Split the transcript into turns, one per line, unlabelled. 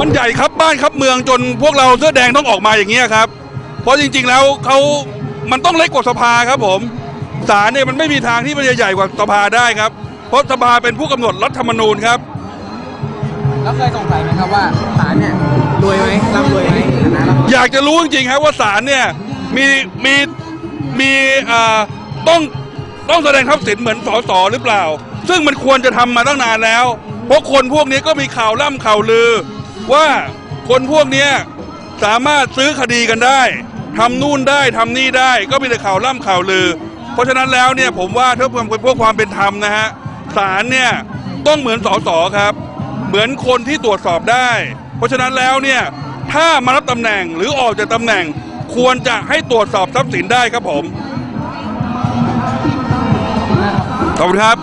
มันใหญ่ครับบ้านครับเมืองจนพวกเราเสื้อแดงต้องออกมาอย่างเงี้ยครับ เพราะจริงๆแล้วเขามันต้องเล็กกว่าสภาครับผมศาลเนี่ยมันไม่มีทางที่มันจะใหญ่กว่าสภาได้ครับ เพราะสภาเป็นผู้กำหนดรัฐธรรมนูญครับ
แล้วเคยสงสัยไหมครับว่าศาลเนี่ยรวยไหมร่ำรวยไหมฐานะร่ำรวย
อยากจะรู้จริงๆครับว่าศาลเนี่ยมีมีมีอ่าต้องต้องแสดงทรัพย์สินเหมือนสสหรือเปล่า ซึ่งมันควรจะทำมาตั้งนานแล้ว เพราะคนพวกนี้ก็มีข่าวล่ำข่าวลือ ว่าคนพวกเนี้ยสามารถซื้อคดีกันได้ทำนู่นได้ทำนี่ได้ก็มีแต่ข่าวล่ำข่าวลือ เพราะฉะนั้นแล้วเนี่ยผมว่าถ้าเพื่อเพื่อความเป็นธรรมนะฮะศาลเนี่ยต้องเหมือนสสครับ เหมือนคนที่ตรวจสอบได้ เพราะฉะนั้นแล้วเนี่ยถ้ามารับตำแหน่งหรือออกจากตำแหน่งควรจะให้ตรวจสอบทรัพย์สินได้ครับผมขอบคุณครับ